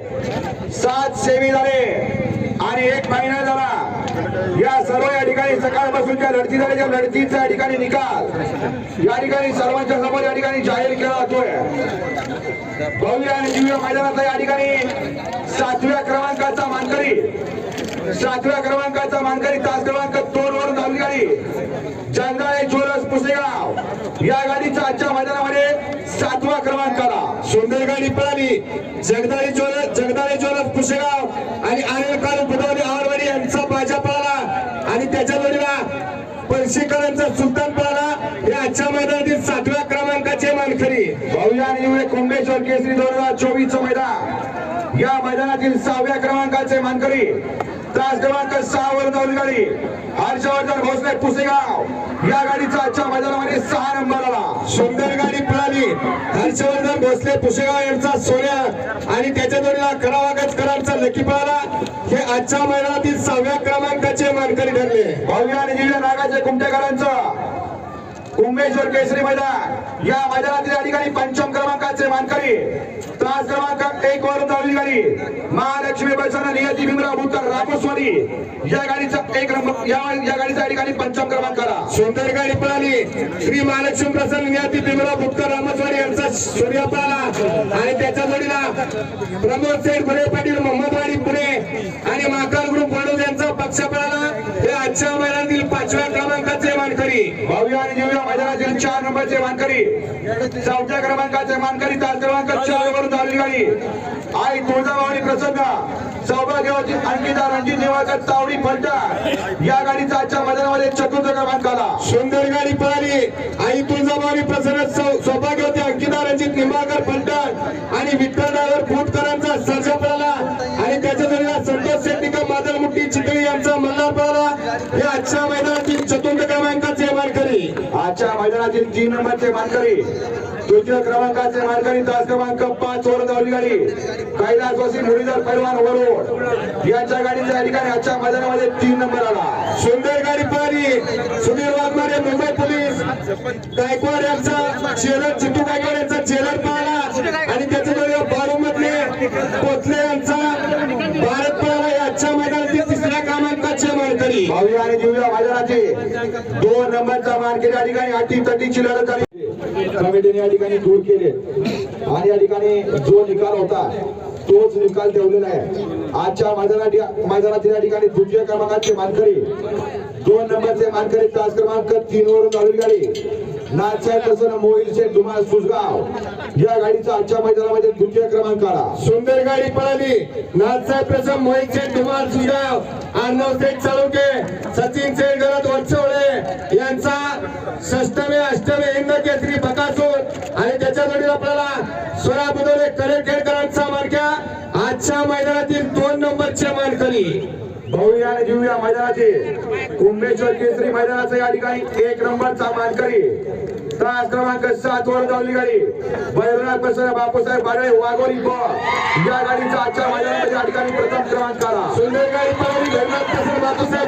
सात सेमी झाले आणि एक महिना झाला. या सर्व या ठिकाणी सकाळपासून ज्या लढती झाल्या त्या लढतीचा या ठिकाणी निकाल. या ठिकाणी सर्वांच्या समोर या ठिकाणी जाहीर केला जातोय. भव्य आणि दिव्य मैदानाचा या ठिकाणी सातव्या क्रमांकाचा मानकरी. सातव्या क्रमांकाचा मानकरी तास क्रमांक दोन वरून धावली गाडी. जंगाळे ज्वेलर्स पुसेगाव या गाडीचा आजच्या मैदानामध्ये सातवा क्रमांक आला सुंदर पळाली जगदाळी ज्वेलर्स जगदाळे ज्वेलर्स पुसेगाव आणि अनिल काळू बुधवारी आवडवाडी यांचा बाजा पळाला आणि त्याच्या जोडीला पळशीकरांचा सुलतान पळाला हे आजच्या मैदानातील सातव्या क्रमांकाचे मानकरी. आणि दिव्य कुंभेश्वर केसरी दोन हजार चोवीस मैदान. या मैदानातील सहाव्या क्रमांकाचे मानकरी तास क्रमांक सहा वर धावली गाडी. हर्षवर्धन भोसले पुसेगाव. या गाडीचा आजच्या मैदानामध्ये सहा नंबर आला सुंदर गाडी हर्षवर्धन भोसले पुसेगाव यांचा सोन्या आणि त्याच्या जोडीला करावागतकरांचा लकी पळाला हे आजच्या मैदानातील सहाव्या क्रमांकाचे मानकरी ठरले. भव्य आणि दिव्य नागाचे कुमटेकरांचं कुंभेश्वर केसरी मैदान. या मैदानातील ठिकाणी पंचम क्रमांकाचे मानकरी. तास क्रमांक एक वर धावली गाडी. महालक्ष्मी बसना नियती भीमराव भूतर रामस्वारी या गाडीचा एक नंबर या या गाडीचा या ठिकाणी पंचम क्रमांक सुंदर गाडी पळाली श्री महालक्ष्मी प्रसन्न नियाती भीमराव भुक्कर रामस्वारी यांचा सूर्य आणि त्याच्या जोडीला प्रमोद सेठ भुरे पाटील मोहम्मदवाडी पुणे आणि महाकाल ग्रुप वडोद यांचा पक्ष पळाला हे आजच्या मैदानातील पाचव्या क्रमांकाचे मानकरी. भव्य आणि दिव्य मैदानातील चार नंबरचे मानकरी. चौथ्या क्रमांकाचे मानकरी तास क्रमांक चार वरून धावली गाडी. आई तुळजाभवानी प्रसन्न. सौभाग्यवती अंकिता रणजित निवाकर तावडी फलटा या गाडीचा आजच्या मैदानामध्ये चतुर्थ क्रमांकाला सुंदर गाडी पळाली. आई तुळजाभवानी प्रसन्न. जोडीला संतोष शेट्टीका मादलमुट्टी चितळी यांचा मल्हार पळाला हे आजच्या मैदानातील चतुर्थ क्रमांकाचे मानकरी. आजच्या मैदानातील तीन नंबरचे मानकरी. तृतीय क्रमांकाचे मानकरी तास क्रमांक पाच वर धावली गाडी कैलासवासी मुरलीधर पैलवान वरोड यांच्या गाडीच्या या ठिकाणी आजच्या मैदानामध्ये तीन नंबर आला. सुंदर गाडी पळाली सुधीर वाघमारे मुंबई पोलीस. गायकवाड यांचा चेलर चित्तू गायकवाड यांचा चेलर पळाला आणि त्याच्या जोडीला बाळू मधले कोथले यांचा भावी आणि दिव्या मैदानाचे दोन नंबरचा मार्केट या ठिकाणी अटी तटीची लढत झाली कमिटीने या ठिकाणी दूर केले. आणि या ठिकाणी जो निकाल होता तोच निकाल ठेवलेला आहे. आजच्या मैदानात मैदानातील या ठिकाणी द्वितीय क्रमांकाचे मानकरी दोन नंबरचे मानकरी तास क्रमांक तीन वरून धावली गाडी नाथसाहेब प्रसन्न मोहिल मोहिलचे धुमाळ सुसगाव या गाडीचा आजच्या मैदानामध्ये द्वितीय क्रमांक आला सुंदर गाडी पळाली. नाथसाहेब प्रसम मोहित शेठ धुमाळ सुगाव अर्णव शेठ चालुके सचिन शेठ गरज वडसवळे यांचा षष्टमे अष्टमे हिंद केसरी बकासूर. आणि त्याच्या जोडीला आपल्याला स्वरा बुदोले करेखेडकरांचा मानक्या आजच्या मैदानातील दोन नंबरच्या मानकरी. भव्य आणि दिव्य मैदानाचे. कुंभेश्वर केसरी मैदानाचा या ठिकाणी एक नंबरचा मानकरी. तास क्रमांक सात वर धावली गाडी बैरनाथ प्रसन्न बापूसाहेब बाडळे वाघोली ब या गाडीचा आजच्या मैदानामध्ये या ठिकाणी प्रथम क्रमांक आला. सुंदर गाडी पळाली धर्मात प्रसन्न बापूसाहेब.